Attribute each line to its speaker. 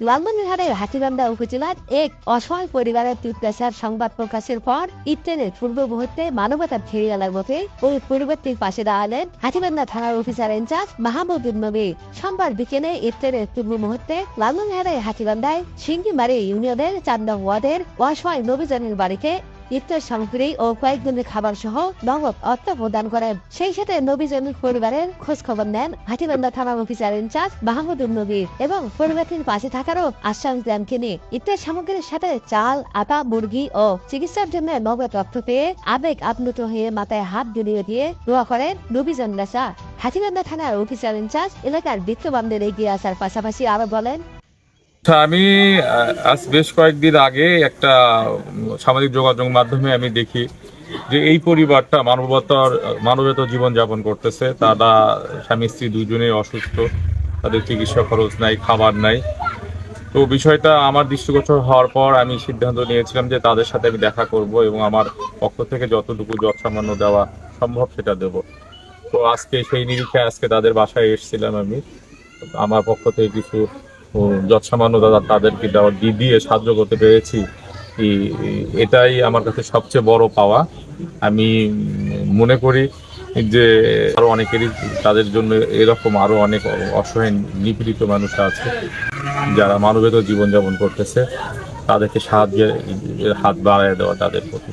Speaker 1: লালমনিরহাটের হাতিবান্ধা উপজেলার এক অসহায় পরিবারের দুর্দশার সংবাদ প্রকাশের পর ইত্তেনের পূর্ব মুহূর্তে মানবতার ফেরিয়ালার মতে ওই পরিবর্তীর পাশে দাঁড়ালেন হাতিবান্ধা থানার অফিসার ইনচার্জ মাহমুদুল নবী। সোমবার বিকেলে ইত্তেনের পূর্ব মুহূর্তে লালমনিরহাটের হাতিবান্ধায় সিঙ্গিমারি ইউনিয়নের চান্দ ওয়াদের অসহায় নবীজনের বাড়িতে ইফতার সামগ্রী ও কয়েকদিনের খাবার সহ নগদ অর্থ প্রদান করেন। সেই সাথে নবীজনের পরিবারের খোঁজ খবর নেন হাতিবান্ধা থানার অফিসার ইনচার্জ মাহমুদুল নবীর এবং পরিবারটির পাশে থাকারও আশ্বাস দেন তিনি। ইফতার সামগ্রীর সাথে চাল, আটা, মুরগি ও চিকিৎসার জন্য নগদ অর্থ পেয়ে আবেগ আপ্লুত হয়ে মাথায় হাত বুলিয়ে দিয়ে দোয়া করেন নবীজন নেশা। হাতিবান্ধা থানার অফিসার ইনচার্জ এলাকার বিত্তবানদের এগিয়ে আসার পাশাপাশি আরও বলেন
Speaker 2: আমি আজ বেশ কয়েকদিন আগে একটা সামাজিক যোগাযোগ মাধ্যমে আমি দেখি যে এই পরিবারটা মানবতার মানবত জীবন যাপন করতেছে। তারা স্বামী, স্ত্রী দুজনেই অসুস্থ, তাদের চিকিৎসা খরচ নাই, খাবার নাই। তো বিষয়টা আমার দৃষ্টিগোচর হওয়ার পর আমি সিদ্ধান্ত নিয়েছিলাম যে তাদের সাথে আমি দেখা করব এবং আমার পক্ষ থেকে যতটুকু যৎসামান্য দেওয়া সম্ভব সেটা দেব। তো আজকে সেই নিরিখে আজকে তাদের বাসায় এসেছিলাম আমি। আমার পক্ষ থেকে কিছু যৎসামান্য দাদা তাদেরকে দেওয়া দি- দিয়ে সাহায্য করতে পেরেছি। এটাই আমার কাছে সবচেয়ে বড় পাওয়া। আমি মনে করি যে আরও অনেকেরই তাদের জন্য এরকম আরও অনেক অসহায় নিপীড়িত মানুষ আছে, যারা মানবেতর জীবনযাপন করতেছে, তাদেরকে সাহায্যের হাত বাড়ায় দেওয়া তাদের প্রতি।